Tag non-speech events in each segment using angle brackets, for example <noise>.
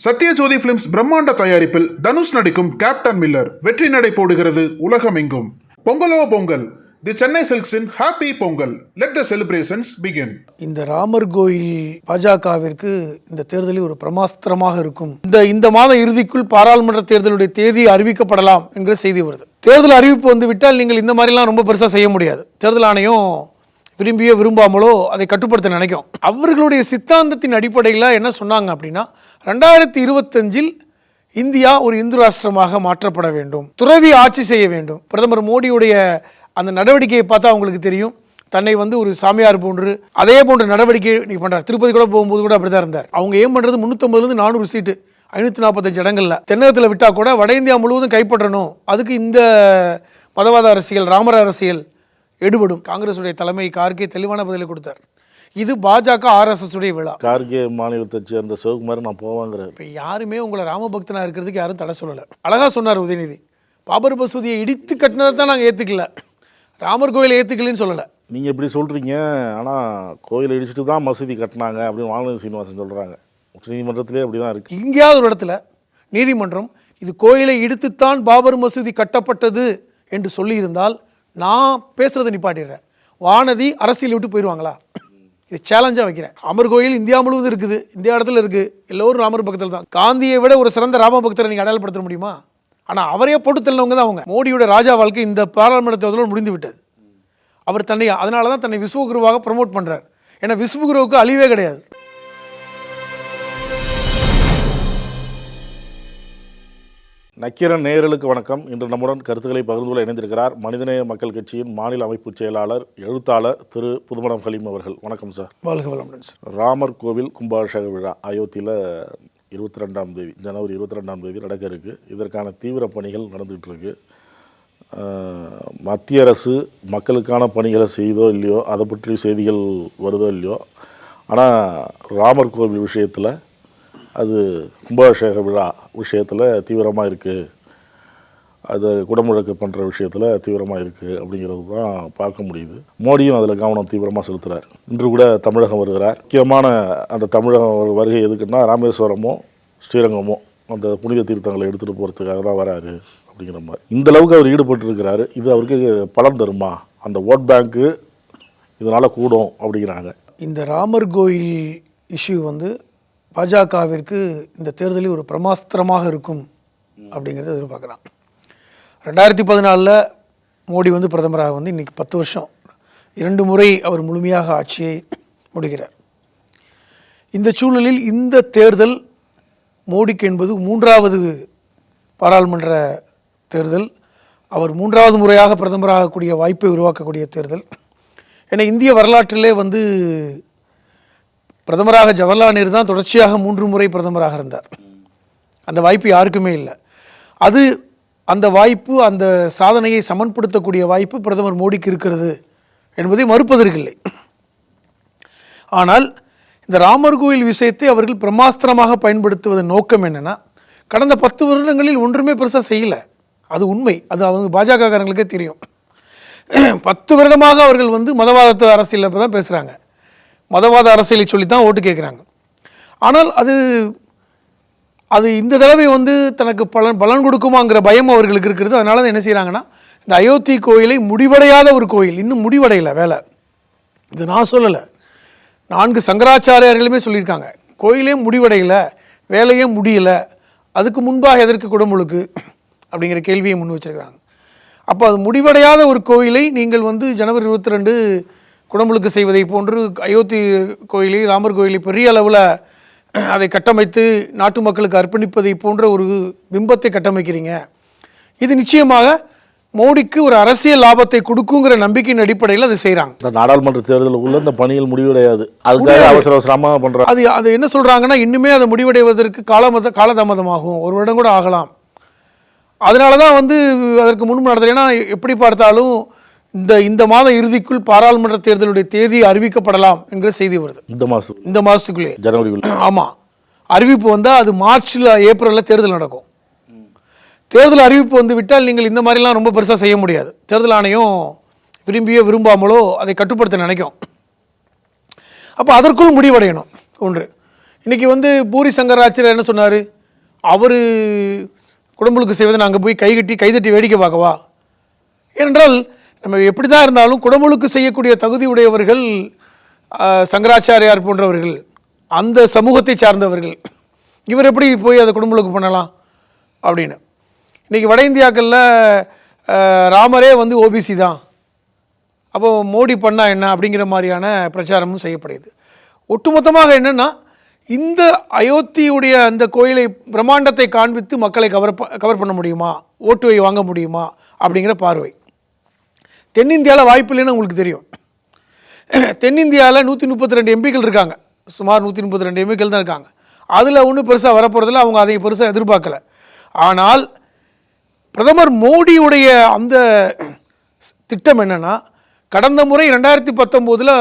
Sathyajothi films பிரம்மாண்ட தயாரிப்பில் தனுஷ் நடிக்கும் கேப்டன் மில்லர் வெற்றி நடை போடுகிறது உலகமெங்கும். பொங்கலோ Pongal. The Chennai சில்க்ஸின் happy Pongal let the celebrations begin இந்த ராமர் கோயில் பாஜகவிற்கு இந்த தேர்தலில் ஒரு பிரமாஸ்திரமாக இருக்கும். இந்த இந்த மாத இறுதிக்குள் பாராளுமன்ற தேர்தலுடைய தேதி அறிவிக்கப்படலாம் என்கிற செய்தி வருது. தேர்தல் அறிவிப்பு வந்து விட்டால் நீங்கள் இந்த மாதிரிலாம் ரொம்ப பெருசாக செய்ய முடியாது. தேர்தல் ஆணையம் விரும்பியோ விரும்பாமலோ அதை கட்டுப்படுத்த நினைக்கும். அவர்களுடைய சித்தாந்தத்தின் அடிப்படையில் என்ன சொன்னாங்க அப்படின்னா ரெண்டாயிரத்தி இருபத்தஞ்சில் இந்தியா ஒரு இந்து ராஷ்டிரமாக மாற்றப்பட வேண்டும். துறவி ஆட்சி செய்ய வேண்டும். பிரதமர் மோடியுடைய அந்த நடவடிக்கையை பார்த்தா அவங்களுக்கு தெரியும். தன்னை வந்து ஒரு சாமியார் போன்று அதே போன்ற நடவடிக்கை நீ பண்றார். திருப்பதி கூட போகும்போது கூட அப்படிதான் இருந்தார். அவங்க ஏன் பண்றது? முந்நூற்றம்பதுலேருந்து நானூறு சீட்டு. ஐநூற்றி நாற்பத்தஞ்சு இடங்கள்ல. தென்னகத்தில் விட்டா கூட வட இந்தியா முழுவதும் கைப்பற்றணும். அதுக்கு இந்த மதவாத அரசியல் ராமர் அரசியல் எடுபடும். காங்கிரஸுடைய தலைமை கார்கே தெளிவான பதிலை கொடுத்தார். இது பாஜக ஆர்எஸ்எஸ் உடைய விழா. கார்கே மாநிலத்தை சேர்ந்த சிவகுமார் நான் போவாங்கிறார். இப்போ யாருமே உங்களை ராமபக்தனா இருக்கிறதுக்கு யாரும் தடை சொல்லலை. அழகா சொன்னார் உதயநிதி. பாபர் மசூதியை இடித்து கட்டினதை தான் நாங்கள் ஏற்றுக்கல ராமர் கோயிலை ஏற்றுக்கலன்னு சொல்லலை. நீங்கள் இப்படி சொல்கிறீங்க ஆனால் கோயிலை இடிச்சிட்டு தான் மசூதி கட்டினாங்க அப்படின்னு வானதி சீனிவாசன் சொல்கிறாங்க உச்சநீதிமன்றத்திலே அப்படி தான் இருக்குது எங்கேயாவது ஒரு இடத்துல நீதிமன்றம் இது கோயிலை இடித்துத்தான் பாபர் மசூதி கட்டப்பட்டது என்று சொல்லியிருந்தால் நான் பேசுறதை நிப்பாட்டிடுறேன். வானதி அரசியல் விட்டு போயிடுவாங்களா? இது சேலஞ்சாக வைக்கிறேன். அமர் கோயில் இந்தியா முழுவதும் இருக்குது. இந்தியா இடத்துல இருக்குது எல்லோரும் ராமர் பக்தர் தான். காந்தியை விட ஒரு சிறந்த ராம பக்தரை நீங்கள் அடையாளப்படுத்த முடியுமா? ஆனால் அவரே போட்டு தள்ளினவங்க தான் அவங்க. மோடியோட ராஜா வாழ்க்கை இந்த பாராளுமன்ற தேர்தலோடு முடிந்து விட்டது அவர் தன்னை அதனால தான் தன்னை விஸ்வகுருவாக ப்ரமோட் பண்ணுறார் ஏன்னா விஸ்வகுருவுக்கு அழிவே கிடையாது. நக்கீரன் நேயர்களுக்கு வணக்கம். இன்று நம்முடன் கருத்துக்களை பகிர்ந்து கொள்ள இணைந்திருக்கிறார் மனிதநேய மக்கள் கட்சியின் மாநில அமைப்பு செயலாளர் எழுத்தாளர் திரு புதுமணம் ஹலீம் அவர்கள். வணக்கம் சார். வாழ்க வளமுடன் சார். ராமர் கோவில் கும்பாபிஷேக விழா அயோத்தியில் இருபத்தி ரெண்டாம் தேதி ஜனவரி இருபத்தி ரெண்டாம் தேதி நடக்க இருக்கு. இதற்கான தீவிர பணிகள் நடந்துகிட்டு இருக்கு. அஹ், மத்திய அரசு மக்களுக்கான பணிகளை செய்தோ இல்லையோ அதை பற்றி செய்திகள் வருதோ இல்லையோ ஆனால் ராமர் கோவில் விஷயத்தில் அது கும்பாபிஷேக விழா விஷயத்தில் தீவிரமாக இருக்குது அது குடமுழக்கு பண்ணுற விஷயத்தில் தீவிரமாக இருக்குது அப்படிங்கிறது தான் பார்க்க முடியுது. மோடியும் அதில் கவனம் தீவிரமாக செலுத்துகிறார் இன்று கூட தமிழகம் வருகிறார். முக்கியமான அந்த தமிழகம் வருகை எதுக்குன்னா ராமேஸ்வரமோ ஸ்ரீரங்கமோ அந்த புனித தீர்த்தங்களை எடுத்துகிட்டு போகிறதுக்காக தான் வராரு அப்படிங்கிற மாதிரி. இந்த அளவுக்கு அவர் ஈடுபட்டிருக்கிறாரு. இது அவருக்கு பலன் தருமா? அந்த ஓட் பேங்க்கு இதனால் கூடும் அப்படிங்கிறாங்க. இந்த ராமர் கோயில் இஷ்யூ வந்து பாஜகவிற்கு இந்த தேர்தலில் ஒரு பிரமாஸ்திரமாக இருக்கும் அப்படிங்கிறத எதிர்பார்க்குறான். ரெண்டாயிரத்தி பதினாலில் மோடி வந்து பிரதமராக வந்து இன்றைக்கி பத்து வருஷம் இரண்டு முறை அவர் முழுமையாக ஆட்சியை முடிகிறார் இந்த சூழலில் இந்த தேர்தல் மோடிக்கு என்பது மூன்றாவது பாராளுமன்ற தேர்தல். அவர் மூன்றாவது முறையாக பிரதமராகக்கூடிய வாய்ப்பை உருவாக்கக்கூடிய தேர்தல். ஏன்னா இந்திய வரலாற்றிலே வந்து பிரதமராக ஜவஹர்லால் நேரு தான் தொடர்ச்சியாக மூன்று முறை பிரதமராக இருந்தார். அந்த வாய்ப்பு யாருக்குமே இல்லை. அது அந்த வாய்ப்பு அந்த சாதனையை சமன்படுத்தக்கூடிய வாய்ப்பு பிரதமர் மோடிக்கு இருக்கிறது என்பதை மறுப்பதற்கில்லை. ஆனால் இந்த ராமர் கோயில் விஷயத்தை அவர்கள் பிரம்மாஸ்திரமாக பயன்படுத்துவதன் நோக்கம் என்னன்னா கடந்த பத்து வருடங்களில் ஒன்றுமே பெருசாக செய்யலை. அது உண்மை. அது அவங்க பாஜகக்காரங்களுக்கே தெரியும். பத்து வருடமாக அவர்கள் வந்து மதவாதத்து அரசியலில் தான் பேசுகிறாங்க மதவாத அரசியலை சொல்லி தான் ஓட்டு கேட்குறாங்க. ஆனால் அது அது இந்த தடவை வந்து தனக்கு பலன் பலன் கொடுக்குமாங்கிற பயம் அவர்களுக்கு இருக்கிறது அதனால தான் என்ன செய்கிறாங்கன்னா இந்த அயோத்தி கோயிலை முடிவடையாத ஒரு கோயில் இன்னும் முடிவடையலை வேலை. இது நான் சொல்லலை. நான்கு சங்கராச்சாரியார்களுமே சொல்லியிருக்காங்க. கோயிலே முடிவடையலை வேலையே முடியலை அதுக்கு முன்பாக எதற்கு குடமுழுக்கு அப்படிங்கிற கேள்வியை முன் வச்சுருக்கிறாங்க அப்போ அது முடிவடையாத ஒரு கோயிலை நீங்கள் வந்து ஜனவரி இருபத்தி ரெண்டு குடமுழுக்கு செய்வதை போன்று அயோத்தி கோயிலை ராமர் கோயிலை பெரிய அளவில் அதை கட்டமைத்து நாட்டு மக்களுக்கு அர்ப்பணிப்பதை போன்ற ஒரு பிம்பத்தை கட்டமைக்கிறீங்க. இது நிச்சயமாக மோடிக்கு ஒரு அரசியல் லாபத்தை கொடுக்குங்கிற நம்பிக்கையின் அடிப்படையில் அதை செய்கிறாங்க இந்த நாடாளுமன்ற தேர்தலுக்குள்ள இந்த பணிகள் முடிவடையாது. அதுக்காக அவசர அவசரமாக பண்ணுறாங்க அது அது என்ன சொல்றாங்கன்னா இன்னுமே அதை முடிவடைவதற்கு காலமத காலதாமதமாகும். ஒரு வருடம் கூட ஆகலாம். அதனால தான் வந்து அதற்கு முன்பு நடத்தல ஏன்னா எப்படி பார்த்தாலும் இந்த இந்த மாத இறுதிக்குள் பாராளுமன்ற தேர்தலுடைய தேதி அறிவிக்கப்படலாம் என்கிற செய்தி வருது. இந்த மாதம் இந்த மாதத்துக்குள்ளே. ஜனவரிக்குள்ள ஆமாம் அறிவிப்பு வந்தால் அது மார்ச்சில் ஏப்ரலில் தேர்தல் நடக்கும். தேர்தல் அறிவிப்பு வந்து விட்டால் நீங்கள் இந்த மாதிரிலாம் ரொம்ப பெருசாக செய்ய முடியாது. தேர்தல் ஆணையம் விரும்பியோ விரும்பாமலோ அதை கட்டுப்படுத்த நினைக்கும். அப்போ அதற்குள் முடிவடையணும். ஒன்று. இன்னைக்கு வந்து பூரி சங்கராச்சாரியர் என்ன சொன்னார்? அவர் குடம்புலுக்கு செய்வதை நாங்கள் போய் கைகட்டி கைதட்டி வேடிக்கை பார்க்கவா? ஏனென்றால் நம்ம எப்படி தான் இருந்தாலும் குடமுழுக்கு செய்யக்கூடிய தகுதி உடையவர்கள் சங்கராச்சாரியார் போன்றவர்கள் அந்த சமூகத்தை சார்ந்தவர்கள். இவர் எப்படி போய் அதை குடமுழுக்கு பண்ணலாம்? அப்படின்னு. இன்றைக்கி வட இந்தியாக்களில் ராமரே வந்து ஓபிசி தான். அப்போ மோடி பண்ணால் என்ன? அப்படிங்கிற மாதிரியான பிரச்சாரமும் செய்யப்படுது. ஒட்டுமொத்தமாக என்னென்னா இந்த அயோத்தியுடைய அந்த கோயிலை பிரம்மாண்டத்தை காண்பித்து மக்களை கவர் கவர் பண்ண முடியுமா? ஓட்டுவை வாங்க முடியுமா? அப்படிங்கிற பார்வை. தென்னிந்தியாவில் வாய்ப்பு இல்லைன்னு உங்களுக்கு தெரியும். தென்னிந்தியாவில் நூற்றி முப்பத்தி ரெண்டு எம்பிக்கள் இருக்காங்க. சுமார் நூற்றி முப்பத்தி ரெண்டு எம்பிக்கள் தான் இருக்காங்க. அதில் ஒன்றும் பெருசாக வரப்போகிறதில்ல அவங்க அதை பெருசாக எதிர்பார்க்கல. ஆனால் பிரதமர் மோடியுடைய அந்த திட்டம் என்னென்னா கடந்த முறை ரெண்டாயிரத்தி பத்தொம்போதில்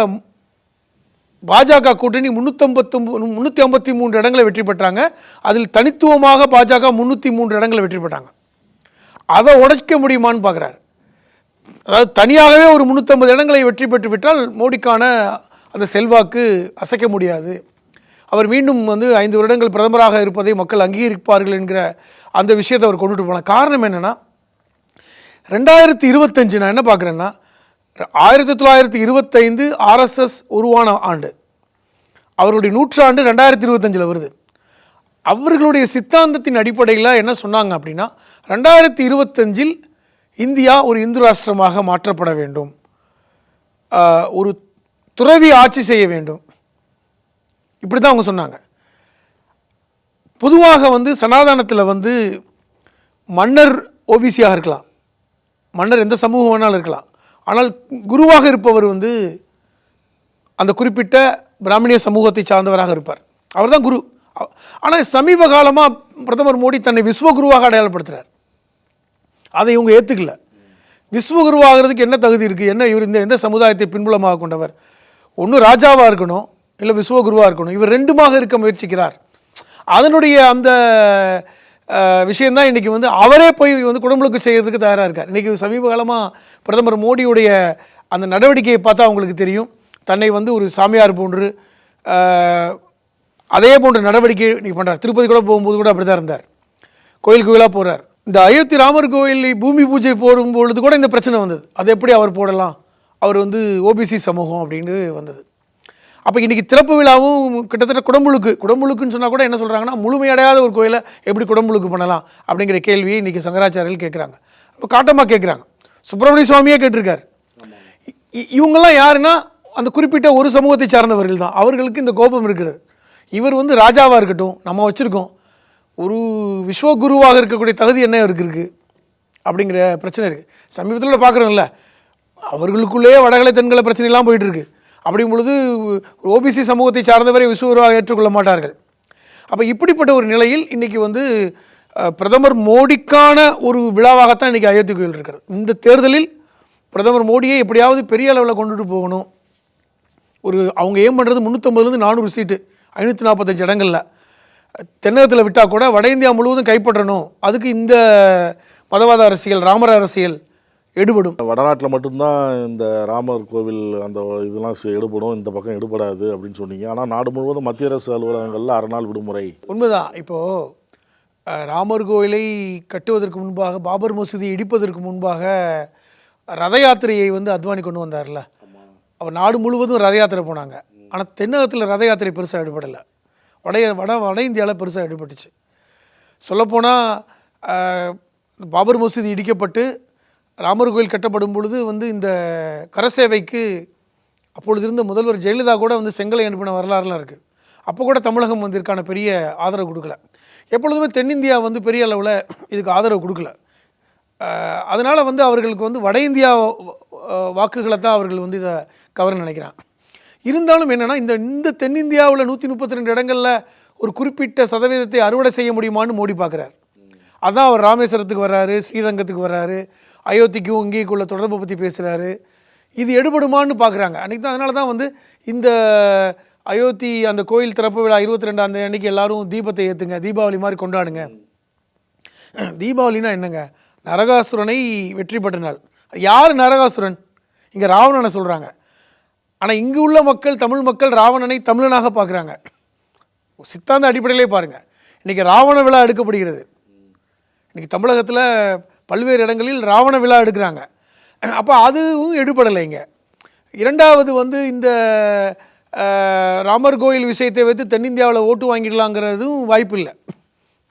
பாஜக கூட்டணி முந்நூற்றம்பத்து முந்நூற்றி ஐம்பத்தி மூன்று இடங்களை வெற்றி பெற்றாங்க. அதில் தனித்துவமாக பாஜக முந்நூற்றி மூன்று இடங்களை வெற்றி பெற்றாங்க. அதை உடைக்க முடியுமான்னு பார்க்குறாரு. அதாவது தனியாகவே ஒரு முந்நூற்றம்பது இடங்களை வெற்றி பெற்று விட்டால் மோடிக்கான அந்த செல்வாக்கு அசைக்க முடியாது. அவர் மீண்டும் வந்து ஐந்து வருடங்கள் பிரதமராக இருப்பதை மக்கள் அங்கீகரிப்பார்கள் என்கிற அந்த விஷயத்தை அவர் கொண்டுட்டு போனார். காரணம் என்னென்னா ரெண்டாயிரத்தி இருபத்தஞ்சு நான் என்ன பார்க்குறேன்னா ஆயிரத்தி தொள்ளாயிரத்தி இருபத்தைந்து ஆர்எஸ்எஸ் உருவான ஆண்டு அவருடைய நூற்றாண்டு ரெண்டாயிரத்தி இருபத்தஞ்சில் வருது. அவர்களுடைய சித்தாந்தத்தின் அடிப்படையில் என்ன சொன்னாங்க அப்படின்னா ரெண்டாயிரத்தி இருபத்தஞ்சில் இந்தியா ஒரு இந்து ராஷ்டிரமாக மாற்றப்பட வேண்டும். ஒரு துறவி ஆட்சி செய்ய வேண்டும். இப்படி தான் அவங்க சொன்னாங்க. பொதுவாக வந்து சனாதனத்தில் வந்து மன்னர் ஓபிசியாக இருக்கலாம். மன்னர் எந்த சமூகம் வேணாலும் இருக்கலாம். ஆனால் குருவாக இருப்பவர் வந்து அந்த குறிப்பிட்ட பிராமணிய சமூகத்தை சார்ந்தவராக இருப்பார். அவர் தான் குரு. ஆனால் சமீப காலமாக பிரதமர் மோடி தன்னை விஸ்வகுருவாக அடையாளப்படுத்துகிறார் அதை இவங்க ஏற்றுக்கல விஸ்வகுருவாகிறதுக்கு என்ன தகுதி இருக்குது என்ன இவர் இந்த எந்த சமுதாயத்தை பின்புலமாக கொண்டவர்? ஒன்று ராஜாவாக இருக்கணும் இல்லை விஸ்வகுருவாக இருக்கணும். இவர் ரெண்டுமாக இருக்க முயற்சிக்கிறார். அதனுடைய அந்த விஷயந்தான் இன்றைக்கி வந்து அவரே போய் வந்து குடமுழுக்கு செய்கிறதுக்கு தயாராக இருக்கார். இன்றைக்கி சமீப காலமாக பிரதமர் மோடியுடைய அந்த நடவடிக்கையை பார்த்தா அவங்களுக்கு தெரியும். தன்னை வந்து ஒரு சாமியார் போன்று அதே போன்ற நடவடிக்கை இன்றைக்கி பண்ணுறார் திருப்பதி கூட போகும்போது கூட அப்படி தான் இருந்தார். கோயில் கோயிலாக போகிறார் இந்த அயோத்தி ராமர் கோயில் பூமி பூஜை போடும் பொழுது கூட இந்த பிரச்சனை வந்தது. அது எப்படி அவர் போடலாம்? அவர் வந்து ஓபிசி சமூகம் அப்படின்னு வந்தது. அப்போ இன்றைக்கி திறப்பு விழாவும் கிட்டத்தட்ட குடமுழுக்கு குடமுழுக்குன்னு சொன்னால் கூட என்ன சொல்கிறாங்கன்னா முழுமையடையாத ஒரு கோயிலை எப்படி குடமுழுக்கு பண்ணலாம் அப்படிங்கிற கேள்வியை இன்றைக்கி சங்கராச்சாரியர்கள் கேட்குறாங்க ரொம்ப காட்டமாக கேட்குறாங்க சுப்பிரமணிய சுவாமியே கேட்டிருக்கார். இ- இவங்கெல்லாம் யாருன்னா அந்த குறிப்பிட்ட ஒரு சமூகத்தை சார்ந்தவர்கள் தான் அவர்களுக்கு இந்த கோபம் இருக்கிறது. இவர் வந்து ராஜாவாக இருக்கட்டும் நம்ம வச்சுருக்கோம். ஒரு விஸ்வகுருவாக இருக்கக்கூடிய தகுதி என்ன அவருக்கு இருக்குது அப்படிங்கிற பிரச்சனை இருக்குது சமீபத்தில் பார்க்குறோம்ல. அவர்களுக்குள்ளேயே வடகலை தென்கலை பிரச்சனைலாம் போயிட்டுருக்கு. அப்படிங்கும் பொழுது ஓபிசி சமூகத்தை சார்ந்தவரை விஸ்வகுருவாக ஏற்றுக்கொள்ள மாட்டார்கள். அப்போ இப்படிப்பட்ட ஒரு நிலையில் இன்றைக்கி வந்து பிரதமர் மோடிக்கான ஒரு விழாவாகத்தான் இன்றைக்கி அயோத்தி கோயில் இருக்கிறது. இந்த தேர்தலில் பிரதமர் மோடியை எப்படியாவது பெரிய அளவில் கொண்டுட்டு போகணும். ஒரு அவங்க ஏம் பண்ணுறது முந்நூற்றம்பதுலேருந்து நானூறு சீட்டு ஐநூற்றி நாற்பத்தஞ்சு இடங்களில். தென்னகத்தில் விட்டால் கூட வட இந்தியா முழுவதும் கைப்பற்றணும். அதுக்கு இந்த மதவாத அரசியல் ராமர் அரசியல் எடுபடும். வடநாட்டில் மட்டும்தான் இந்த ராமர் கோவில் அந்த இதெல்லாம் எடுபடும். இந்த பக்கம் எடுபடாது அப்படின்னு சொன்னீங்க. ஆனால் நாடு முழுவதும் மத்திய அரசு அலுவலகங்களில் அரை நாள் விடுமுறை. உண்மைதான். இப்போது ராமர் கோயிலை கட்டுவதற்கு முன்பாக பாபர் மசூதியை இடிப்பதற்கு முன்பாக ரத யாத்திரையை வந்து அத்வானி கொண்டு வந்தார்ல. அவர் நாடு முழுவதும் ரத யாத்திரை போனாங்க. ஆனால் தென்னகத்தில் ரத யாத்திரை பெருசாக எடுபடலை. வட வட வட இந்தியாவில் பெருசாக எடுபட்டுச்சு. சொல்லப்போனால் பாபர் மசூதி இடிக்கப்பட்டு ராமர் கோயில் கட்டப்படும் பொழுது வந்து இந்த கரசேவைக்கு அப்பொழுது இருந்த முதல்வர் ஜெயலலிதா கூட வந்து செங்கலை அனுப்பின வரலாறுலாம் இருக்குது அப்போ கூட தமிழகம் வந்து இதற்கான பெரிய ஆதரவு கொடுக்கல. எப்பொழுதுமே தென்னிந்தியா வந்து பெரிய அளவில் இதுக்கு ஆதரவு கொடுக்கல. அதனால் வந்து அவர்களுக்கு வந்து வட இந்தியா வாக்குகளை தான் அவர்கள் வந்து இதை கவர நினைக்கிறான் இருந்தாலும் என்னென்னா இந்த இந்த தென்னிந்தியாவில் நூற்றி முப்பத்தி ரெண்டு இடங்களில் ஒரு குறிப்பிட்ட சதவீதத்தை அறுவடை செய்ய முடியுமான்னு மோடி பார்க்குறாரு அதான் அவர் ராமேஸ்வரத்துக்கு வர்றாரு ஸ்ரீரங்கத்துக்கு வர்றாரு அயோத்திக்கும் இங்கேக்குள்ள தொடர்பை பற்றி பேசுகிறாரு இது எடுபடுமான்னு பார்க்குறாங்க அன்றைக்கி தான் அதனால தான் வந்து இந்த அயோத்தி அந்த கோயில் திறப்பு விழா இருபத்தி ரெண்டாம் தேதி அன்றைக்கி எல்லாரும் தீபத்தை ஏற்றுங்க தீபாவளி மாதிரி கொண்டாடுங்க. தீபாவளினா என்னங்க? நரகாசுரனை வெற்றி பெற்ற நாள். யார் நரகாசுரன்? இங்கே ராவணனை சொல்கிறாங்க ஆனால் இங்கு உள்ள மக்கள் தமிழ் மக்கள் ராவணனை தமிழனாக பார்க்குறாங்க. சித்தாந்த அடிப்படையிலே பாருங்கள் இன்றைக்கி ராவண விழா எடுக்கப்படுகிறது. இன்றைக்கி தமிழகத்தில் பல்வேறு இடங்களில் ராவண விழா எடுக்கிறாங்க. அப்போ அதுவும் எடுபடலை இங்கே. இரண்டாவது வந்து இந்த ராமர் கோயில் விஷயத்தை வைத்து தென்னிந்தியாவில் ஓட்டு வாங்கிடலாங்கிறதும் வாய்ப்பு இல்லை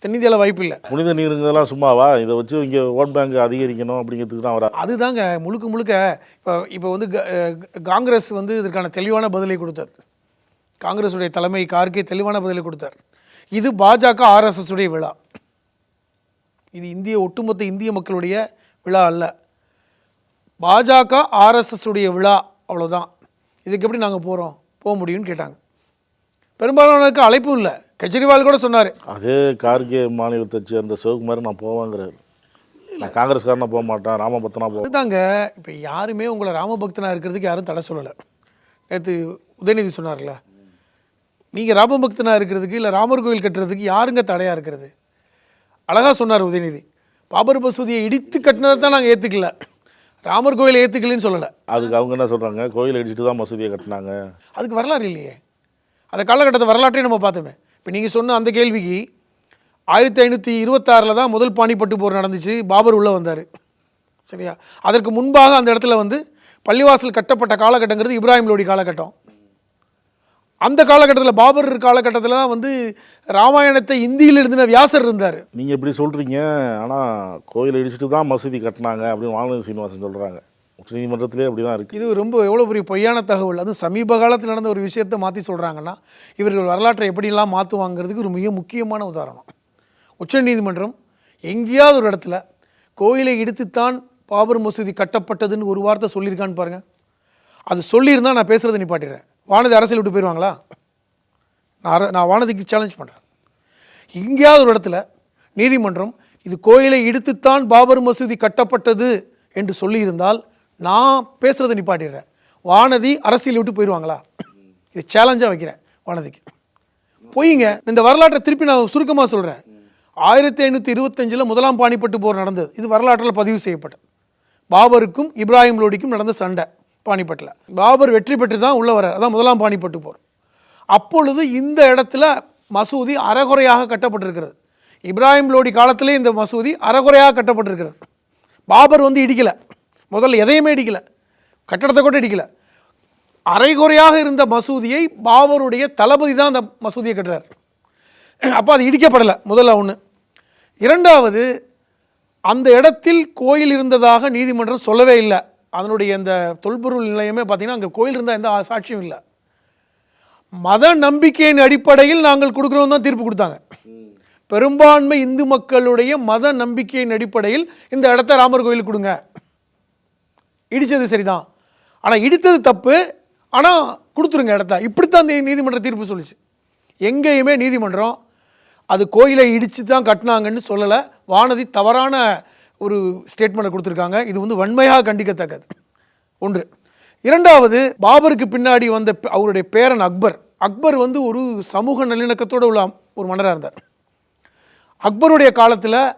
தென்னிந்தியாவில் வாய்ப்பு இல்லை புனித நீருங்கெல்லாம் சும்மாவா? இதை வச்சு இங்கே ஓட் பேங்க் அதிகரிக்கணும் அப்படிங்கிறதுக்கு தான் வரா அதுதாங்க முழுக்க முழுக்க இப்போ இப்போ வந்து காங்கிரஸ் வந்து இதற்கான தெளிவான பதிலை கொடுத்தார். காங்கிரஸுடைய தலைமை கார்கே தெளிவான பதிலை கொடுத்தார். இது பாஜக ஆர்எஸ்எஸ் உடைய விழா. இது இந்திய ஒட்டுமொத்த இந்திய மக்களுடைய விழா அல்ல. பாஜக ஆர்எஸ்எஸ் உடைய விழா அவ்வளோதான் இதுக்கு எப்படி நாங்கள் போகிறோம் போக முடியும்னு கேட்டாங்க. பெரும்பாலானதுக்கு அழைப்பும் இல்லை. கெஜ்ரிவால் கூட சொன்னார். அதே கார்கே மாநிலத்தை சேர்ந்த சிவகுமார் நான் போவேங்கிறாரு. நான் காங்கிரஸ்காரனா போக மாட்டேன் ராமபத்தனா போவேன். அதுதாங்க இப்போ யாருமே உங்களை ராமபக்தனாக இருக்கிறதுக்கு யாரும் தடை சொல்லலை. நேற்று உதயநிதி சொன்னார்ல நீங்கள் ராமபக்தனாக இருக்கிறதுக்கு இல்லை ராமர் கோவில் கட்டுறதுக்கு யாருங்க தடையாக இருக்கிறது? அழகாக சொன்னார் உதயநிதி. பாபர் மசூதியை இடித்து கட்டினதை தான் நாங்கள் ஏற்றுக்கல ராமர் கோயிலை ஏற்றுக்கலன்னு சொல்லலை. அதுக்கு அவங்க என்ன சொல்கிறாங்க கோயில் அடிச்சுட்டு தான் மசூதியை கட்டினாங்க. அதுக்கு வரலாறு இல்லையே. அந்த காலகட்டத்தை வரலாற்றையும் நம்ம பார்த்தோமே. இப்போ நீங்கள் சொன்ன அந்த கேள்விக்கு ஆயிரத்தி ஐநூற்றி இருபத்தாறில் தான் முதல் பாணிப்பட்டு போர் நடந்துச்சு. பாபர் உள்ளே வந்தார். சரியா? அதற்கு முன்பாக அந்த இடத்துல வந்து பள்ளிவாசல் கட்டப்பட்ட காலகட்டங்கிறது இப்ராஹிம் லோடி காலகட்டம். அந்த காலகட்டத்தில் பாபர் காலகட்டத்தில் தான் வந்து ராமாயணத்தை இந்தியில் எழுதின வியாசர் இருந்தார். நீங்கள் இப்படி சொல்கிறீங்க ஆனால் கோயில் இடிச்சிட்டு தான் மசூதி கட்டினாங்க அப்படின்னு வானதி சீனிவாசன் சொல்கிறாங்க நீதிமன்றத்திலே அப்படி தான் இருக்குது இது ரொம்ப எவ்வளோ பெரிய பொய்யான தகவல். அதுவும் சமீப காலத்தில் நடந்த ஒரு விஷயத்தை மாற்றி சொல்கிறாங்கன்னா இவர்கள் வரலாற்றை எப்படிலாம் மாற்றுவாங்கிறதுக்கு ஒரு மிக முக்கியமான உதாரணம். உச்ச நீதிமன்றம் எங்கேயாவது ஒரு இடத்துல கோயிலை இடித்துத்தான் பாபர் மசூதி கட்டப்பட்டதுன்னு ஒரு வார்த்தை சொல்லியிருக்கான்னு பாருங்கள் அது சொல்லியிருந்தால் நான் பேசுகிறத நிப்பாட்டிடுறேன். வானதி அரசியல் விட்டு போயிடுவாங்களா நான் நான் வானதிக்கு சேலஞ்ச் பண்ணுறேன் எங்கேயாவது ஒரு இடத்துல நீதிமன்றம் இது கோயிலை இடித்துத்தான் பாபர் மசூதி கட்டப்பட்டது என்று சொல்லியிருந்தால் நான் பேசுகிறத நிப்பாட்டிடுறேன். வானதி அரசியல் விட்டு போயிடுவாங்களா? இது சேலஞ்சாக வைக்கிறேன் வானதிக்கு. பொய்ங்க இந்த வரலாற்றை திருப்பி நான் சுருக்கமாக சொல்கிறேன் ஆயிரத்தி ஐநூற்றி இருபத்தஞ்சில் முதலாம் பாணிப்பட்டு போர் நடந்தது. இது வரலாற்றில் பதிவு செய்யப்பட்டது. பாபருக்கும் இப்ராஹிம் லோடிக்கும் நடந்த சண்டை பாணிப்பட்டில். பாபர் வெற்றி பெற்று தான் உள்ளே வர அதான் முதலாம் பாணிப்பட்டு போர். அப்பொழுது இந்த இடத்துல மசூதி அறகுறையாக கட்டப்பட்டிருக்கிறது. இப்ராஹிம் லோடி காலத்திலே இந்த மசூதி அறகுறையாக கட்டப்பட்டிருக்கிறது. பாபர் வந்து இடிக்கலை. முதல்ல எதையுமே இடிக்கலை. கட்டடத்தை கூட இடிக்கலை. அரைகுறையாக இருந்த மசூதியை பாபருடைய தளபதி தான் அந்த மசூதியை கட்டுறார். அப்போ அது இடிக்கப்படலை முதல்ல ஒன்று இரண்டாவது அந்த இடத்தில் கோயில் இருந்ததாக நீதிமன்றம் சொல்லவே இல்லை. அதனுடைய இந்த தொல்பொருள் நிலையமே பார்த்திங்கன்னா அங்கே கோயில் இருந்தால் எந்த சாட்சியும் இல்லை. மத நம்பிக்கையின் அடிப்படையில் நாங்கள் கொடுக்குறோம் தான் தீர்ப்பு கொடுத்தாங்க. பெரும்பான்மை இந்து மக்களுடைய மத நம்பிக்கையின் அடிப்படையில் இந்த இடத்த ராமர் கோயிலுக்கு கொடுங்க. இடித்தது சரிதான். ஆனால் இடித்தது தப்பு. ஆனால் கொடுத்துருங்க இடத்த. இப்படித்தான் அந்த நீதிமன்ற தீர்ப்பு சொல்லுச்சு. எங்கேயுமே நீதிமன்றம் அது கோயிலை இடித்து தான் கட்டினாங்கன்னு சொல்லலை. வானதி தவறான ஒரு ஸ்டேட்மெண்ட்டை கொடுத்துருக்காங்க. இது வந்து வன்மையாக கண்டிக்கத்தக்கது. ஒன்று. இரண்டாவது பாபருக்கு பின்னாடி வந்த பே- அவருடைய பேரன் அக்பர். அக்பர் வந்து ஒரு சமூக நல்லிணக்கத்தோடு உள்ள ஒரு மன்னராக இருந்தார். அக்பருடைய காலத்தில்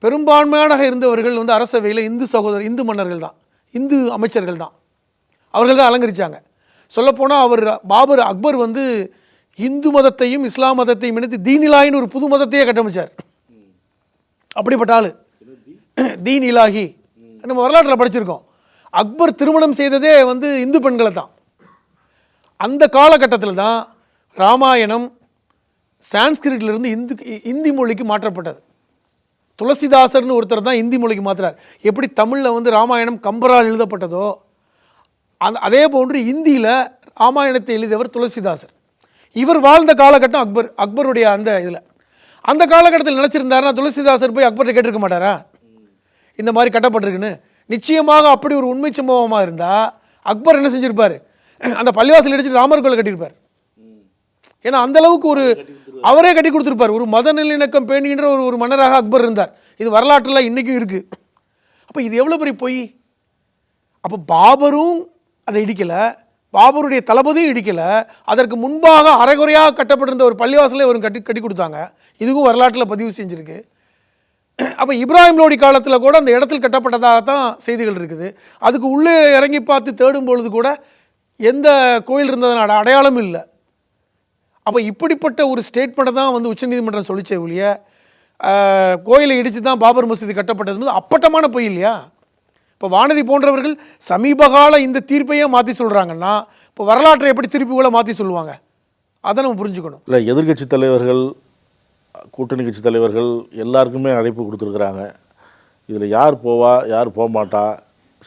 பெரும்பான்மையாக இருந்தவர்கள் வந்து அரசவையில் இந்து சகோதரர் இந்து மன்னர்கள் தான். இந்து அமைச்சர்கள் தான். அவர்கள் தான் அலங்கரித்தாங்க சொல்லப்போனால் அவர் பாபர் அக்பர் வந்து இந்து மதத்தையும் இஸ்லாம் மதத்தையும் இணைத்து தீனிலாயின்னு ஒரு புது மதத்தையே கட்டமைச்சார். அப்படிப்பட்ட ஆள். தீன் இலாஹி. நம்ம வரலாற்றில் படிச்சிருக்கோம். அக்பர் திருமணம் செய்ததே வந்து இந்து பெண்களை தான். அந்த காலகட்டத்தில் தான் ராமாயணம் சான்ஸ்கிரிட்லேருந்து இந்து இந்தி மொழிக்கு மாற்றப்பட்டது. துளசிதாசர்னு ஒருத்தர் தான் இந்தி மொழிக்கு மாத்துறார். எப்படி தமிழில் வந்து ராமாயணம் கம்பரால் எழுதப்பட்டதோ அந்த அதே போன்று இந்தியில் ராமாயணத்தை எழுதியவர் துளசிதாசர். இவர் வாழ்ந்த காலகட்டம் அக்பர் அக்பருடைய அந்த இதில். அந்த காலகட்டத்தில் நினச்சிருந்தாருன்னா துளசிதாசர் போய் அக்பர்கிட்ட கேட்டிருக்க மாட்டாரா? இந்த மாதிரி கட்டப்பட்டிருக்குன்னு. நிச்சயமாக அப்படி ஒரு உண்மை சம்பவமாக இருந்தால் அக்பர் என்ன செஞ்சுருப்பார்? அந்த பள்ளிவாசல் அடிச்சு ராமர் கோயில் கட்டியிருப்பார். ஏன்னா அந்த அளவுக்கு ஒரு அவரே கட்டி கொடுத்துருப்பார். ஒரு மத நல்லிணக்கம் பேணுகின்ற ஒரு ஒரு மன்னராக அக்பர் இருந்தார். இது வரலாற்றில் இன்றைக்கும் இருக்குது அப்போ இது எவ்வளோ பெரிய பொய்? அப்போ பாபரும் அதை இடிக்கலை. பாபருடைய தளபதியும் இடிக்கலை. அதற்கு முன்பாக அரைகுறையாக கட்டப்பட்டிருந்த ஒரு பள்ளிவாசலை ஒரு கட்டி கட்டி கொடுத்தாங்க. இதுவும் வரலாற்றில் பதிவு செஞ்சுருக்கு. அப்போ இப்ராஹிம் லோடி காலத்தில் கூட அந்த இடத்தில் கட்டப்பட்டதாக தான் செய்திகள் இருக்குது. அதுக்கு உள்ளே இறங்கி பார்த்து தேடும் பொழுது கூட எந்த கோயில் இருந்ததனோட அடையாளமும் இல்லை. அப்போ இப்படிப்பட்ட ஒரு ஸ்டேட்மெண்ட்டை தான் வந்து உச்சநீதிமன்றம் சொல்லிச்சே ஒழிய கோயிலை இடித்து தான் பாபர் மசூதி கட்டப்பட்டது அப்பட்டமான பொய் இல்லையா? இப்போ வானதி போன்றவர்கள் சமீபகால இந்த தீர்ப்பையே மாற்றி சொல்கிறாங்கன்னா இப்போ வரலாற்றை எப்படி திருப்பிகளை மாற்றி சொல்லுவாங்க? அதை நம்ம புரிஞ்சுக்கணும். இல்லை எதிர்க்கட்சி தலைவர்கள் கூட்டணி கட்சி தலைவர்கள் எல்லாருக்குமே அழைப்பு கொடுத்துருக்குறாங்க. இதில் யார் போவா யார் போக மாட்டா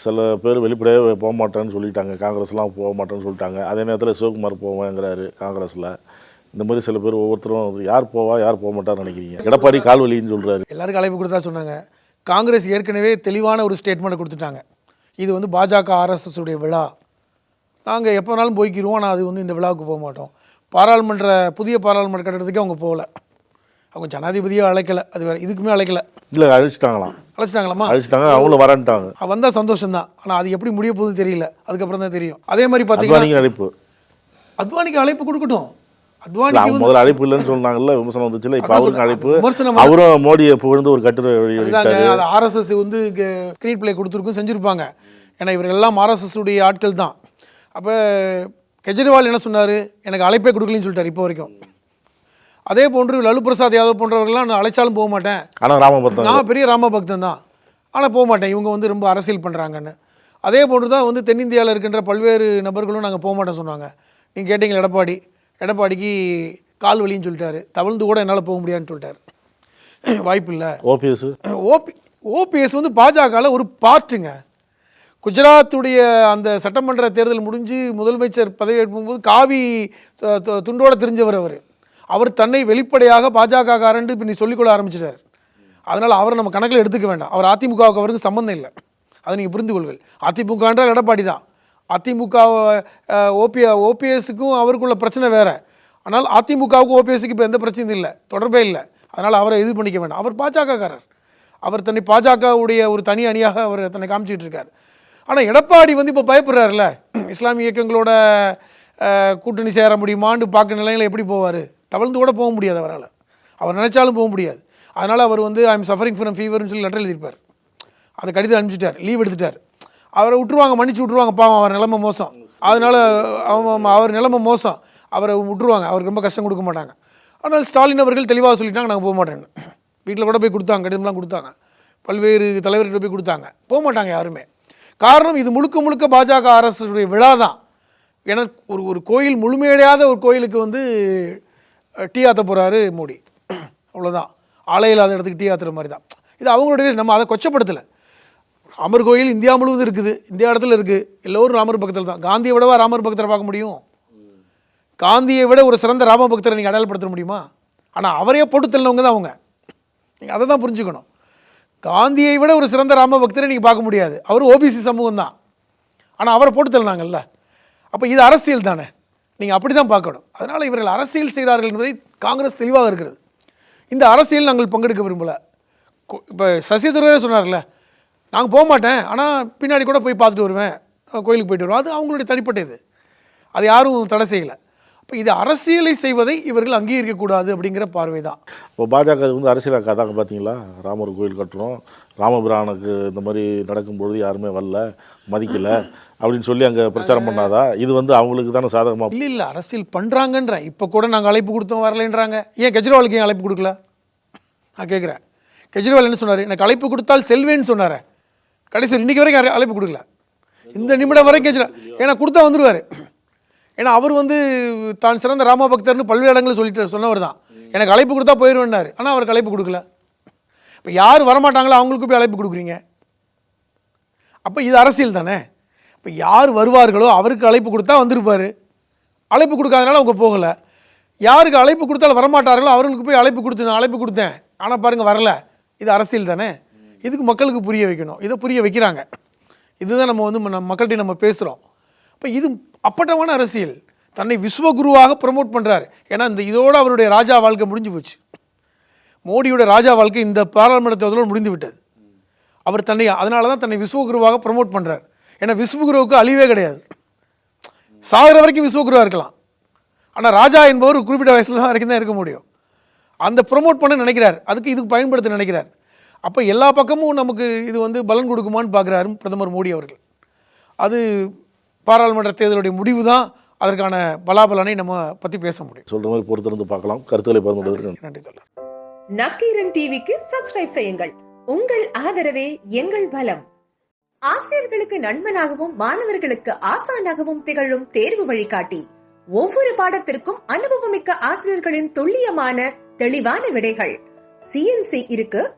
சில பேர் வெளிப்படையாக போக மாட்டேன்னு சொல்லிட்டாங்க. காங்கிரஸ்லாம் போக மாட்டேன்னு சொல்லிட்டாங்க. அதே நேரத்தில் சிவகுமார் போவேங்கிறாரு காங்கிரஸில். இந்த மாதிரி சில பேர் ஒவ்வொருத்தரும் யார் போவா யார் போக மாட்டான்னு நினைக்கிறீங்க? எடப்பாடி கால்வலின்னு சொல்கிறாரு எல்லாருக்கும் அழைப்பு கொடுத்தா சொன்னாங்க. காங்கிரஸ் ஏற்கனவே தெளிவான ஒரு ஸ்டேட்மெண்ட் கொடுத்துட்டாங்க. இது வந்து பாஜக ஆர்எஸ்எஸ் உடைய விழா. நாங்கள் எப்போ வேணாலும் போய்க்கிருவோம். ஆனால் அது வந்து இந்த விழாவுக்கு போக மாட்டோம். பாராளுமன்ற புதிய பாராளுமன்ற கட்டடத்துக்கே அவங்க போகல. அவங்க ஜனாதிபதியே அழைக்கல. அது வேற இதுக்குமே அழைக்கல. இல்லை அழிச்சிட்டாங்களாம். அழைச்சிட்டாங்களாமா? அழிச்சிட்டாங்க. அவங்களும் வரன்ட்டாங்க. வந்தால் சந்தோஷம் தான் ஆனால் அது எப்படி முடிய போகுது தெரியல. அதுக்கப்புறம் தான் தெரியும். அதே மாதிரி பார்த்தீங்கன்னா அழைப்பு. அத்வானிக்கு அழைப்பு கொடுக்கட்டும். வந்து முதல்ல அழைப்பு இல்லைன்னு சொன்னாங்கல்ல விமர்சனம் வந்துச்சுல இப்போ அவருக்கு. அழைப்பு. அவரும் மோடியை புகழ்ந்து ஒரு கட்டுரை ஆர்எஸ்எஸ் வந்து ஸ்க்ரீன் பிளே கொடுத்துருக்கும் செஞ்சுருப்பாங்க. ஏன்னா இவர்கள் எல்லாம் ஆர்எஸ்எஸ் உடைய ஆட்கள் தான். அப்போ கெஜ்ரிவால் என்ன சொன்னார்? எனக்கு அழைப்பே கொடுக்கலன்னு சொல்லிட்டார் இப்போ வரைக்கும். அதே போன்று லலு பிரசாத் யாதவ் போன்றவர்கள்லாம் நான் அழைச்சாலும் போக மாட்டேன். ஆனால் நான் பெரிய ராம பக்தன் தான். ஆனால் போக மாட்டேன். இவங்க வந்து ரொம்ப அரசியல் பண்ணுறாங்கன்னு அதே போன்று தான் வந்து தென்னிந்தியாவில் இருக்கின்ற பல்வேறு நபர்களும் நாங்கள் போக மாட்டோம் சொன்னாங்க. நீங்கள் கேட்டீங்களா எடப்பாடி? எடப்பாடிக்கு கால் வலின்னு சொல்லிட்டாரு. தவழ்ந்து கூட என்னால் போக முடியாதுன்னு சொல்லிட்டாரு. <clears throat> வாய்ப்பு இல்லை ஓபிஎஸ்? ஓபி ஓபிஎஸ் வந்து பாஜகவில் ஒரு பார்ட்டுங்க. குஜராத்துடைய அந்த சட்டமன்ற தேர்தல் முடிஞ்சு முதலமைச்சர் பதவியேற்கும் போது காவி துண்டோட தெரிஞ்சவர் அவர். அவர் தன்னை வெளிப்படையாக பாஜக காரண்டு இப்போ நீ சொல்லிக்கொள்ள ஆரம்பிச்சிட்டார். அதனால் அவரை நம்ம கணக்கில் எடுத்துக்க வேண்டாம். அவர் அதிமுகவுக்கு அவருக்கு சம்மந்தம் இல்லை. அதை நீங்கள் புரிந்து கொள்கள் அதிமுக என்றால் எடப்பாடி தான் அதிமுக ஓபி ஓபிஎஸ்க்கும் அவருக்குள்ள பிரச்சனை வேறு. ஆனால் அதிமுகவுக்கும் ஓபிஎஸ்க்கு இப்போ எந்த பிரச்சனையும் இல்லை. தொடர்பே இல்லை. அதனால் அவரை இது பண்ணிக்க வேண்டாம் அவர் பாஜகக்காரர். அவர் தன்னை பாஜகவுடைய ஒரு தனி அணியாக அவர் தன்னை காமிச்சிட்டு இருக்கார். ஆனால் எடப்பாடி வந்து இப்போ பயப்படுறாருல்ல. இஸ்லாமிய இயக்கங்களோட கூட்டணி சேர முடியுமான்னு பார்க்க நிலையில் எப்படி போவார்? தவழ்ந்து கூட போக முடியாது அவரால். அவர் நினச்சாலும் போக முடியாது. அதனால் அவர் வந்து ஐ எம் சஃபரிங் ஃப்ரம் ஃபீவர்னு சொல்லி லெட்டர் எழுதியிருப்பார். அந்த கடிதம் அனுப்பிச்சிட்டார். லீவ் எடுத்துட்டார். அவரை விட்டுருவாங்க மன்னிச்சு விட்ருவாங்க பாவம் அவர் நிலைமை மோசம். அதனால் அவன் அவர் நிலைமை மோசம். அவரை விட்டுருவாங்க அவருக்கு ரொம்ப கஷ்டம் கொடுக்க மாட்டாங்க. ஆனால் ஸ்டாலின் அவர்கள் தெளிவாக சொல்லிட்டாங்க நாங்கள் போக மாட்டேன்னு வீட்டில் கூட போய் கொடுத்தாங்க கடிதம்லாம் கொடுத்தாங்க. பல்வேறு தலைவர்கிட்ட போய் கொடுத்தாங்க. போக மாட்டாங்க யாருமே. காரணம் இது முழுக்க முழுக்க பாஜக அரசுடைய விழா தான் ஏன்னா ஒரு ஒரு கோயில் முழுமையடையாத ஒரு கோயிலுக்கு வந்து டீ ஆற்ற போகிறாரு மோடி. அவ்வளோதான் ஆலை இல்லாத இடத்துக்கு டீ ஆற்றுற மாதிரி தான் இது அவங்களுடைய நம்ம அதை கொச்சப்படுத்தலை. ராமர் கோயில் இந்தியா முழுவதும் இருக்குது. இந்தியா இடத்துல இருக்குது எல்லோரும் ராமர் பக்தர் தான். காந்தியை விடவா ராமர் பக்தரை பார்க்க முடியும்? காந்தியை விட ஒரு சிறந்த ராம பக்தரை நீங்கள் அடையாளப்படுத்த முடியுமா? ஆனால் அவரே போட்டு தள்ளினவங்க தான் அவங்க. நீங்கள் அதை தான் புரிஞ்சுக்கணும். காந்தியை விட ஒரு சிறந்த ராம பக்தரை நீங்கள் பார்க்க முடியாது. அவர் ஓபிசி சமூகம் தான். ஆனால் அவரை போட்டு தள்ளினாங்கல்ல. அப்போ இது அரசியல் தானே? நீங்கள் அப்படி தான் பார்க்கணும். அதனால் இவர்கள் அரசியல் செய்கிறார்கள் என்பதை காங்கிரஸ் தெளிவாக இருக்கிறது. இந்த அரசியல் நாங்கள் பங்கெடுக்க விரும்பலை. இப்போ சசிதரே சொன்னார்ல நாங்கள் போக மாட்டேன். ஆனால் பின்னாடி கூட போய் பார்த்துட்டு வருவேன். கோயிலுக்கு போயிட்டு வருவேன். அது அவங்களுடைய தனிப்பட்ட இது. அது யாரும் தடை செய்யலை. அப்போ இது அரசியலை செய்வதை இவர்கள் அங்கீகரிக்கக்கூடாது அப்படிங்கிற பார்வை தான். இப்போ பாஜக வந்து அரசியலாக்காதாங்க பார்த்தீங்களா ராமர் கோயில் கட்டுறோம் ராமபிரானுக்கு இந்த மாதிரி நடக்கும்பொழுது யாருமே வரல மதிக்கல அப்படின்னு சொல்லி அங்கே பிரச்சாரம் பண்ணாதா? இது வந்து அவங்களுக்கு தானே சாதகமாக இல்லை இல்லை. அரசியல் பண்ணுறாங்கன்றேன் இப்போ கூட நாங்கள் அழைப்பு கொடுத்தோம் வரலைன்றாங்க. ஏன் கெஜ்ரிவாலுக்கு ஏன் அழைப்பு கொடுக்கல? நான் கேட்குறேன் கெஜ்ரிவால் என்ன சொன்னார்? எனக்கு அழைப்பு கொடுத்தால் செல்வேன்னு சொன்னார். கடைசி இன்றைக்கி வரைக்கும் அழைப்பு கொடுக்கல. இந்த நிமிடம் வரைக்கும் ஏன்னா கொடுத்தா வந்துடுவார் ஏன்னா அவர் வந்து தான் சிறந்த ராம பக்தர்னு பல்வேறு இடங்களில் சொல்லிட்டு சொன்னவர் தான். எனக்கு அழைப்பு கொடுத்தா போயிடுவேன்னாரு ஆனால் அவருக்கு அழைப்பு கொடுக்கல. இப்போ யார் வரமாட்டாங்களோ அவங்களுக்கு போய் அழைப்பு கொடுக்குறீங்க? அப்போ இது அரசியல் தானே? இப்போ யார் வருவார்களோ அவருக்கு அழைப்பு கொடுத்தா வந்திருப்பார். அழைப்பு கொடுக்காதனால அவங்க போகலை. யாருக்கு அழைப்பு கொடுத்தாலும் வரமாட்டார்களோ அவர்களுக்கு போய் அழைப்பு கொடுத்து நான் அழைப்பு கொடுத்தேன். ஆனால் பாருங்கள் வரல. இது அரசியல் தானே? இதுக்கு மக்களுக்கு புரிய வைக்கணும். இதை புரிய வைக்கிறாங்க. இதுதான் நம்ம வந்து நம்ம மக்கள்கிட்ட நம்ம பேசுகிறோம் இப்போ இது அப்பட்டமான அரசியல். தன்னை விஸ்வகுருவாக ப்ரமோட் பண்ணுறாரு ஏன்னா இந்த இதோடு அவருடைய ராஜா வாழ்க்கை முடிஞ்சு போச்சு. மோடியோட ராஜா வாழ்க்கை இந்த பாராளுமன்ற தேர்தலோடு முடிந்து விட்டது. அவர் தன்னை அதனால தான் தன்னை விஸ்வகுருவாக ப்ரமோட் பண்ணுறார் ஏன்னா விஸ்வகுருவுக்கு அழிவே கிடையாது. சாகிற வரைக்கும் விஸ்வகுருவாக இருக்கலாம். ஆனால் ராஜா என்பவர் குறிப்பிட்ட குறிப்பிட்ட வயசுல வரைக்கும் தான் இருக்க முடியும். அந்த ப்ரொமோட் பண்ண நினைக்கிறார். அதுக்கு இதுக்கு பயன்படுத்த நினைக்கிறார். அப்போ எல்லா பக்கமும் நமக்கு இது வந்து பலன் கொடுக்குமான்னு பார்க்குறாரு பிரதமர் மோடி அவர்கள். அது பாராளுமன்ற தேர்தலுடைய முடிவு தான் அதற்கான பலாபலனை நம்ம பற்றி பேச முடியும். சொல்கிற மாதிரி பொறுத்திருந்து பார்க்கலாம். கருத்துக்களை பகிர்ந்து நன்றி. தோழர். நக்கீரன் டிவிக்கு சப்ஸ்கிரைப் செய்யுங்கள். உங்கள் ஆதரவே எங்கள் பலம். ஆசிரியர்களுக்கு நண்பனாகவும் மாணவர்களுக்கு ஆசானாகவும் திகழும் தேர்வு வழிகாட்டி. ஒவ்வொரு பாடத்திற்கும் அனுபவமிக்க ஆசிரியர்களின் துல்லியமான தெளிவான விடைகள். சிஎன்சி இருக்கு